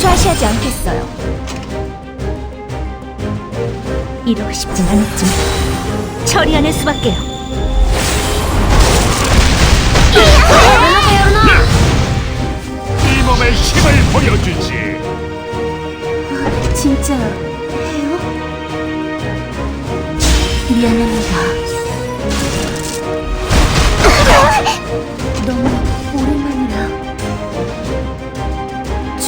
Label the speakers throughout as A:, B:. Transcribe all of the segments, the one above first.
A: 두지 않겠어요. 이러고 싶진 않았지만 처리하는 수밖에요.
B: 이 몸의 힘을 보여주지.
A: 진짜 해요? 미안합니다.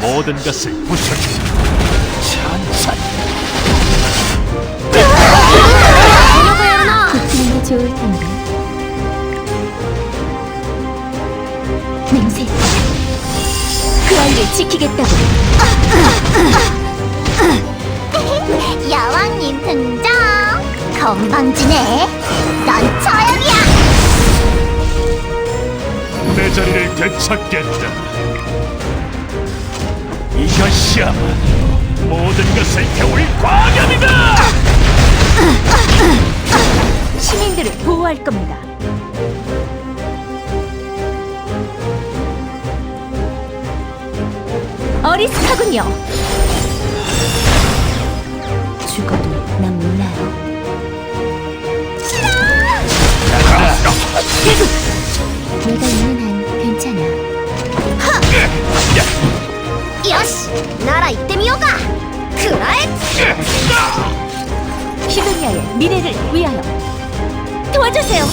B: 모든 것을
C: 부숴주고 천천히
A: 붙이는 게 좋을 텐데. 냄새. 그 아이를 지키겠다고.
C: 여왕님 등장. 건방지네. 넌 처형이야.
B: 내 자리를 되찾겠다 이것이야말로 모든 것을 태울 과감이다.
A: 시민들을 보호할 겁니다. 어리숙하군요. 죽어도 난 몰라요 내가 있는 한 괜찮아
C: よしなら行ってみようかくらえ
A: 시드니아의 미래를 위하여 도와주세요.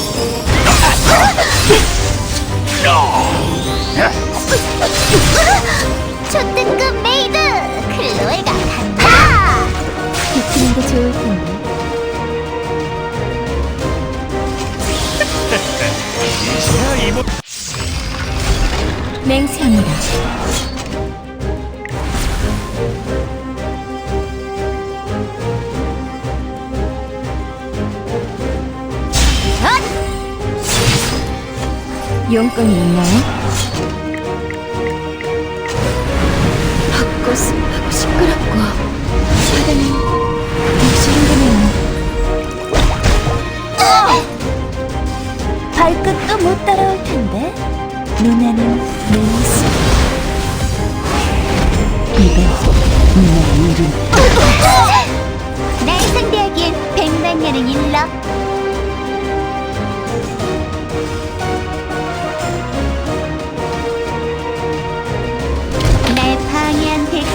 C: 초등급 메이드 클로에가 간다
A: 비키는 게 좋을 텐데.
B: 이사 이모
A: 맹세합니다. 용건이 있나요? 벚꽃은 하고 시끄럽고. 바다는 묵시는데네요. 발끝도 못 따라올 텐데. 누나는 내 모습 이건 내 이름. 날 상대하기엔 백만 년은 일러 방해한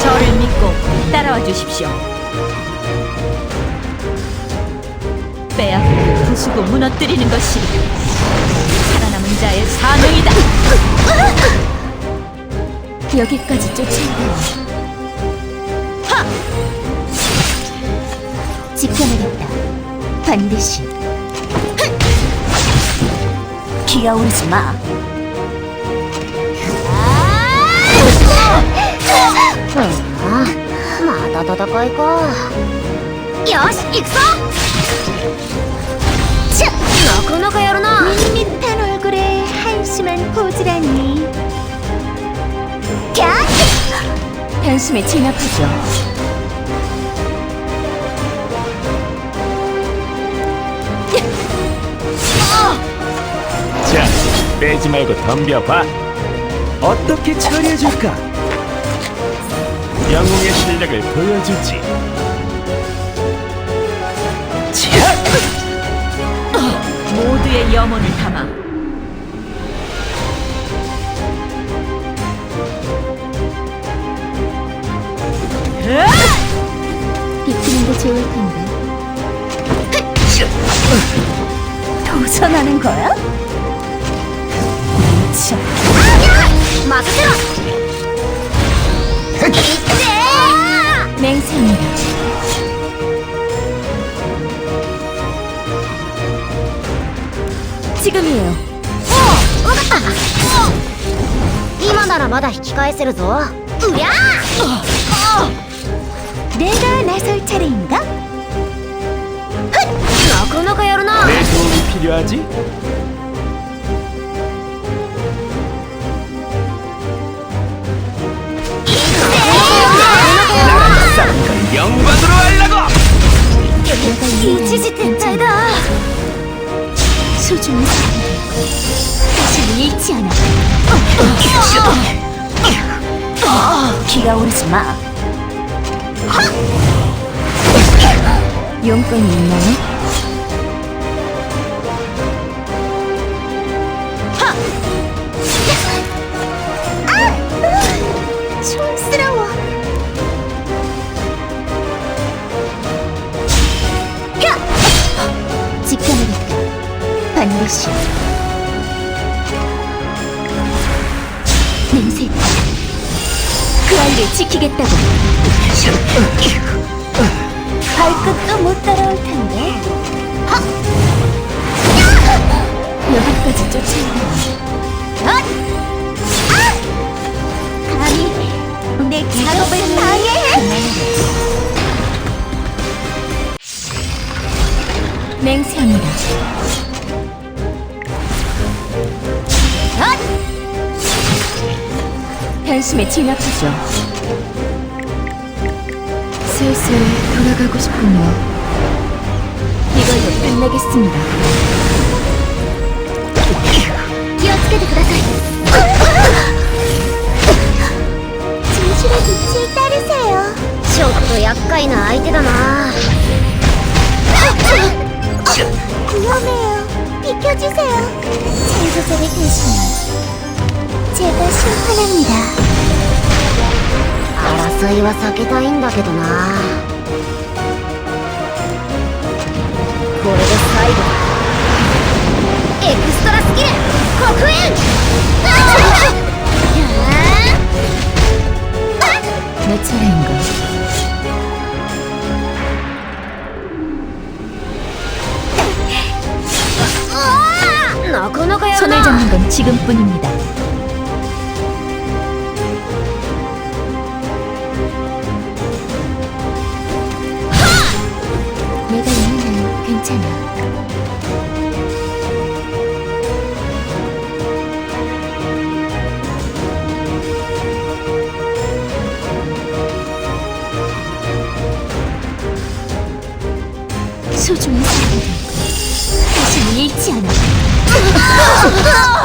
A: 저를 믿고 따라와 주십시오. 빼앗고 부수고 무너뜨리는 것이 살아남은 자의 사명이다. 여기까지 쫓아온다니. 지켜내겠다. 반드시. 기어오르지 마.
C: また戦いかよし行くぞちゃなかなかやるな
A: 밋밋한 얼굴에 한심한 포즈라니.
C: 캬
A: 단숨에 진압하죠.
B: 자, 빼지 말고 덤벼봐.
D: 어떻게 처리해줄까?
B: 영웅의 실력을 보여주지.
A: 모두의 염원을 담아 비키는 게 좋을 텐데. 도전하는 거야? 미쳐. 막으세요! 이때. 맹세입니다. 지금이에요. 어, 오갔다. 어. 今ならまだ引き返せるぞ。うりゃ내가 나설 차례인가? 나かなかやるな。
B: 내 도움이 필요하지?
A: 이치지 대탈다. 소중한 사람들. 다시 잃지 않아. 비가 오르지 마. 용건이 있나요? 반드시 냄새. 그 아이를 지키겠다고. 발끝도 못 따라올 텐데. 여기까지 쫓아오 변심에 진압하죠. 슬슬 돌아가고 싶군요. 이걸로 끝내겠습니다. 기어치게도 그다사이. 진실의 빛을 따르세요. ちょっと厄介な相手だな 위험해요. 비켜주세요. 창조자를 대신해 제가 심판합니다. 알아서 이와 避けたいんだけどなこれで最後だエクストラスキル黒煙 내 차례인가? 손을 잡는 건 지금뿐입니다. 괜찮아. 소중한 사람들 다시는 잃지 않아.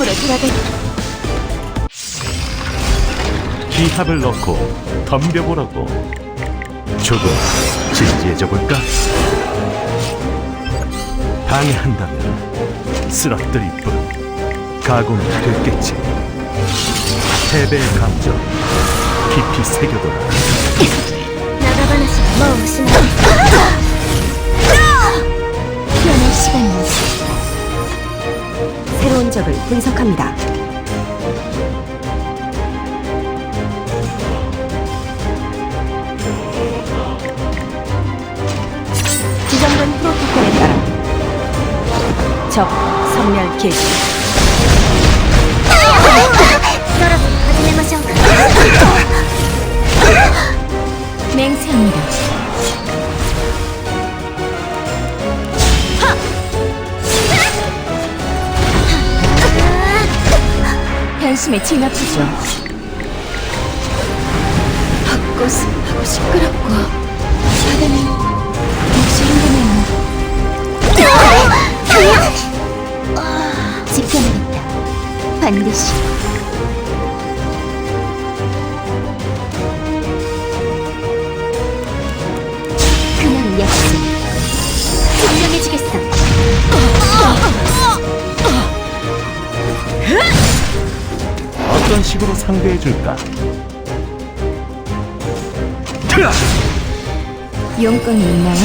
A: 임무로 돌아갈.
B: 기합을 넣고 덤벼보라고. 조금 진지해져 볼까? 방해한다면 쓰러뜨릴 뿐. 각오는 됐겠지. 패배의 감정 깊이 새겨둬라.
A: 나가바나시 뭐 무슨 원적을 분석합니다. 지정된 프로토콜에 따라
E: 적 성멸 개시 변심에 진압하죠. 벚꽃은 하고 시끄럽고 바다는 몹시 힘드네요.
A: 지켜내겠다 반드시
B: 어떤 식으로 상대해 줄까?
E: 용건이 있나요?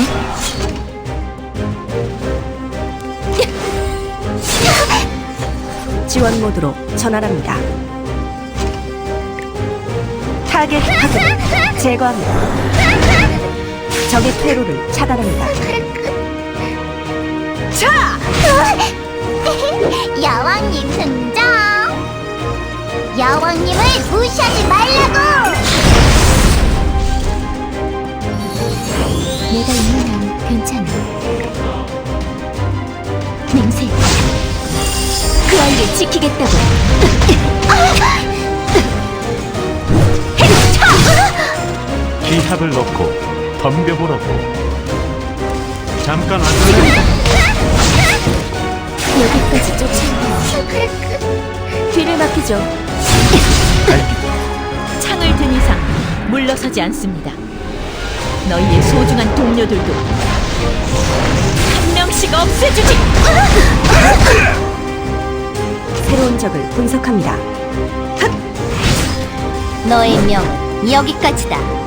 E: 지원 모드로 전환합니다. 타겟 확인, 제거합니다. 적의 퇴로를 차단합니다.
A: 여
B: 덤벼보라고. 잠깐 앉을래?
E: 여기까지 뒤를 맡기죠.
B: 알기.
E: 창을 든 이상 물러서지 않습니다. 너희의 소중한 동료들도 한 명씩 없애주지. 새로운 적을 분석합니다.
A: 너의 명은 여기까지다